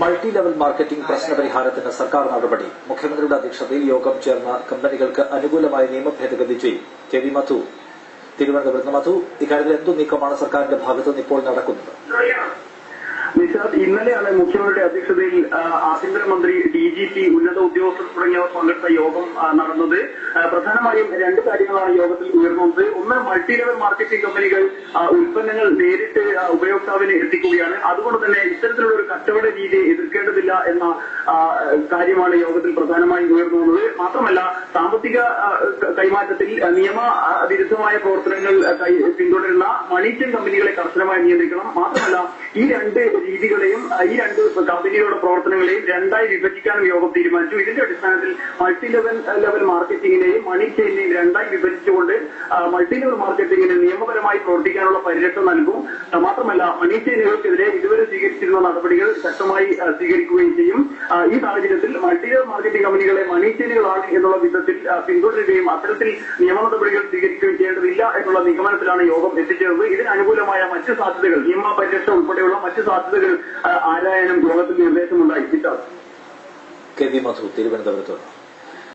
Multi level marketing പ്രശ്നപരിഹാരത്തിന് സർക്കാർ നടപടി. മുഖ്യമന്ത്രിയുടെ അധ്യക്ഷതയിൽ യോഗം ചേർന്ന കമ്പനികൾക്ക് അനുകൂലമായ നിയമഭേദഗതി ചെയ്യും. K V Madhu. തിരുവനന്തപുരത്ത് മധു ഇക്കാര്യത്തിൽ എന്തു നീക്കമാണ് സർക്കാരിന്റെ ഭാഗത്തുനിന്ന് ഇപ്പോൾ നടക്കുന്നത്? നിഷാദ് ഇന്നലെയാണ് മുഖ്യമന്ത്രിയുടെ അധ്യക്ഷതയിൽ ആഭ്യന്തരമന്ത്രി ഡി ജി പി ഉന്നത ഉദ്യോഗസ്ഥർ തുടങ്ങിയവർ പങ്കെടുത്ത യോഗം നടന്നത്. പ്രധാനമായും രണ്ട് കാര്യങ്ങളാണ് യോഗത്തിൽ ഉയർന്നത്. ഒന്ന് മൾട്ടി ലെവൽ മാർക്കറ്റിംഗ് കമ്പനികൾ ഉൽപ്പന്നങ്ങൾ നേരിട്ട് ഉപയോക്താവിന് എത്തിക്കുകയാണ്. അതുകൊണ്ട് തന്നെ ഇത്തരത്തിലുള്ള ഒരു കച്ചവട രീതി എതിർക്കേണ്ടതില്ല എന്ന കാര്യമാണ് യോഗത്തിൽ പ്രധാനമായും ഉയർന്നു വന്നത്. മാത്രമല്ല സാമ്പത്തിക കൈമാറ്റത്തിൽ നിയമ വിരുദ്ധമായ പ്രവർത്തനങ്ങൾ പിന്തുടരുന്ന മണീച്ചൻ കമ്പനികളെ കർശനമായി നിയന്ത്രിക്കണം. മാത്രമല്ല ഈ രണ്ട് രീതികളെയും ഈ രണ്ട് കമ്പനികളുടെ പ്രവർത്തനങ്ങളെയും രണ്ടായി വിഭജിക്കാനും യോഗം തീരുമാനിച്ചു. ഇതിന്റെ അടിസ്ഥാനത്തിൽ മൾട്ടി ലെവൽ ലെവൽ മാർക്കറ്റിംഗിനെയും മണി രണ്ടായി വിഭജിച്ചുകൊണ്ട് മൾട്ടി ലെവൽ മാർക്കറ്റിംഗിന് നിയമപരമായി പ്രവർത്തിക്കാനുള്ള പരിരക്ഷ നൽകും. മാത്രമല്ല മണി ചെയിനുകൾക്കെതിരെ ഇതുവരെ സ്വീകരിച്ചിരുന്ന നടപടികൾ ശക്തമായി ആ, സ്വീകരിക്കുകയും ചെയ്യും. ഈ സാഹചര്യത്തിൽ മൾട്ടി ലെവൽ മാർക്കറ്റിംഗ് കമ്പനികളെ മണി എന്നുള്ള വിധത്തിൽ പിന്തുടരുകയും അത്തരത്തിൽ നിയമ നടപടികൾ സ്വീകരിക്കുകയും ചെയ്യേണ്ടതില്ല എന്നുള്ള നിഗമനത്തിലാണ് യോഗം എത്തിച്ചേർന്നത്. ഇതിന് അനുകൂലമായ മറ്റ് സാധ്യതകൾ നിയമ പരിരക്ഷ ഉൾപ്പെടെയുള്ള മറ്റ് സാധ്യതകൾ ആരായാനും യോഗത്തിൽ നിർദ്ദേശമുണ്ടായി. കിട്ടാം. കെ തിരുവനന്തപുരത്ത്